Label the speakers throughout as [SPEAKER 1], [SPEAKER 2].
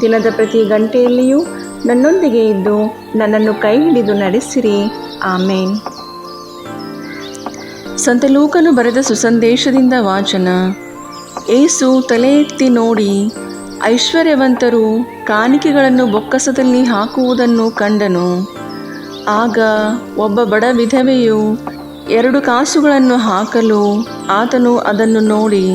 [SPEAKER 1] ದಿನದ ಪ್ರತಿ ಗಂಟೆಯಲ್ಲಿಯೂ ನನ್ನೊಂದಿಗೆ ಇದ್ದು ನನ್ನನ್ನು ಕೈ ಹಿಡಿದು ನಡೆಸಿರಿ. ಆಮೇನ್. ಸಂತ ಲೂಕನು ಬರೆದ ಸುಸಂದೇಶದಿಂದ ವಾಚನ. ಏಸು ತಲೆ ಎತ್ತಿ ನೋಡಿ, ಐಶ್ವರ್ಯವಂತರು ಕಾಣಿಕೆಗಳನ್ನು ಬೊಕ್ಕಸದಲ್ಲಿ ಹಾಕುವುದನ್ನು ಕಂಡನು. ಆಗ ಒಬ್ಬ ಬಡ ವಿಧವೆಯು ಎರಡು ಕಾಸುಗಳನ್ನು ಹಾಕಲು ಆತನು ಅದನ್ನು ನೋಡಿ,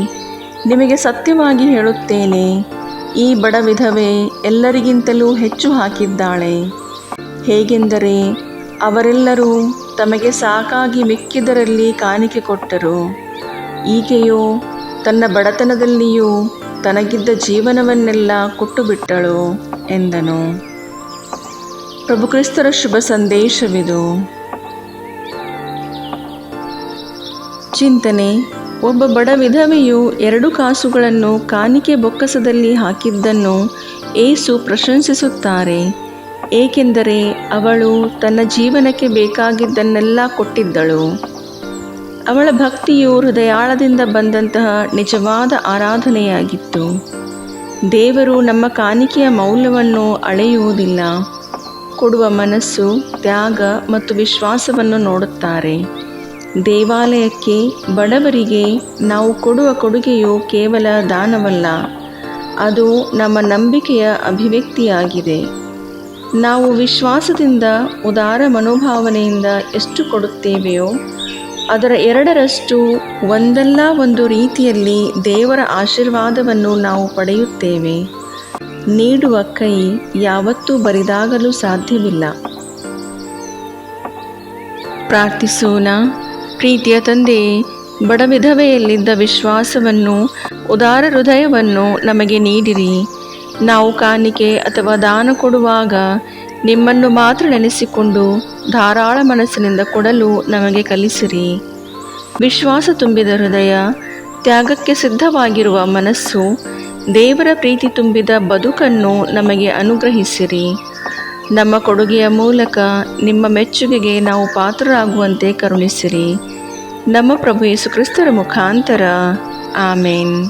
[SPEAKER 1] ನಿಮಗೆ ಸತ್ಯವಾಗಿ ಹೇಳುತ್ತೇನೆ. ಈ ಬಡ ವಿಧವೆ ಎಲ್ಲರಿಗಿಂತಲೂ ಹೆಚ್ಚು ಹಾಕಿದ್ದಾಳೆ. ಹೇಗೆಂದರೆ, ಅವರೆಲ್ಲರೂ ತಮಗೆ ಸಾಕಾಗಿ ಮಿಕ್ಕಿದರಲ್ಲಿ ಕಾಣಿಕೆ ಕೊಟ್ಟರು. ಈಕೆಯೋ ತನ್ನ ಬಡತನದಲ್ಲಿಯೂ ತನಗಿದ್ದ ಜೀವನವನ್ನೆಲ್ಲ ಕೊಟ್ಟು ಬಿಟ್ಟಳು ಎಂದನು ಪ್ರಭುಕ್ರಿಸ್ತರ ಶುಭ ಸಂದೇಶವಿದು. ಚಿಂತನೆ ಒಬ್ಬ ಬಡ ವಿಧವೆಯು ಎರಡು ಕಾಸುಗಳನ್ನು ಕಾಣಿಕೆ ಬೊಕ್ಕಸದಲ್ಲಿ ಹಾಕಿದ್ದನ್ನು ಏಸು ಪ್ರಶಂಸಿಸುತ್ತಾರೆ. ಏಕೆಂದರೆ ಅವಳು ತನ್ನ ಜೀವನಕ್ಕೆ ಬೇಕಾಗಿದ್ದನ್ನೆಲ್ಲ ಕೊಟ್ಟಿದ್ದಳು. ಅವಳ ಭಕ್ತಿಯು ಹೃದಯಾಳದಿಂದ ಬಂದಂತಹ ನಿಜವಾದ ಆರಾಧನೆಯಾಗಿತ್ತು. ದೇವರು ನಮ್ಮ ಕಾಣಿಕೆಯ ಮೌಲ್ಯವನ್ನು ಅಳೆಯುವುದಿಲ್ಲ. ಕೊಡುವ ಮನಸ್ಸು ತ್ಯಾಗ ಮತ್ತು ವಿಶ್ವಾಸವನ್ನು ನೋಡುತ್ತಾರೆ. ದೇವಾಲಯಕ್ಕೆ ಬಡವರಿಗೆ ನಾವು ಕೊಡುವ ಕೊಡುಗೆಯು ಕೇವಲ ದಾನವಲ್ಲ, ಅದು ನಮ್ಮ ನಂಬಿಕೆಯ ಅಭಿವ್ಯಕ್ತಿಯಾಗಿದೆ. ನಾವು ವಿಶ್ವಾಸದಿಂದ ಉದಾರ ಮನೋಭಾವನೆಯಿಂದ ಎಷ್ಟು ಕೊಡುತ್ತೇವೆಯೋ, ಅದರ ಎರಡರಷ್ಟು ಒಂದಲ್ಲ ಒಂದು ರೀತಿಯಲ್ಲಿ ದೇವರ ಆಶೀರ್ವಾದವನ್ನು ನಾವು ಪಡೆಯುತ್ತೇವೆ. ನೀಡುವ ಕೈ ಯಾವತ್ತೂ ಬರಿದಾಗಲು ಸಾಧ್ಯವಿಲ್ಲ. ಪ್ರಾರ್ಥಿಸೋಣ. ಪ್ರೀತಿಯ ತಂದೆ, ಬಡ ವಿಧವೆಯಲ್ಲಿದ್ದ ವಿಶ್ವಾಸವನ್ನು, ಉದಾರ ಹೃದಯವನ್ನು ನಮಗೆ ನೀಡಿರಿ. ನಾವು ಕಾಣಿಕೆ ಅಥವಾ ದಾನ ಕೊಡುವಾಗ ನಿಮ್ಮನ್ನು ಮಾತ್ರ ನೆನೆಸಿಕೊಂಡು ಧಾರಾಳ ಮನಸ್ಸಿನಿಂದ ಕೊಡಲು ನಮಗೆ ಕಲಿಸಿರಿ. ವಿಶ್ವಾಸ ತುಂಬಿದ ಹೃದಯ, ತ್ಯಾಗಕ್ಕೆ ಸಿದ್ಧವಾಗಿರುವ ಮನಸ್ಸು ದೇವರ ಪ್ರೀತಿ ತುಂಬಿದ ಬದುಕನ್ನು ನಮಗೆ ಅನುಗ್ರಹಿಸಿರಿ. ನಮ್ಮ ಕೊಡುಗೆಯ ಮೂಲಕ ನಿಮ್ಮ ಮೆಚ್ಚುಗೆಗೆ ನಾವು ಪಾತ್ರರಾಗುವಂತೆ ಕರುಣಿಸಿರಿ. ನಮ್ಮ ಪ್ರಭು ಯೇಸು ಕ್ರಿಸ್ತರ ಮುಖಾಂತರ. ಆಮೇನ್.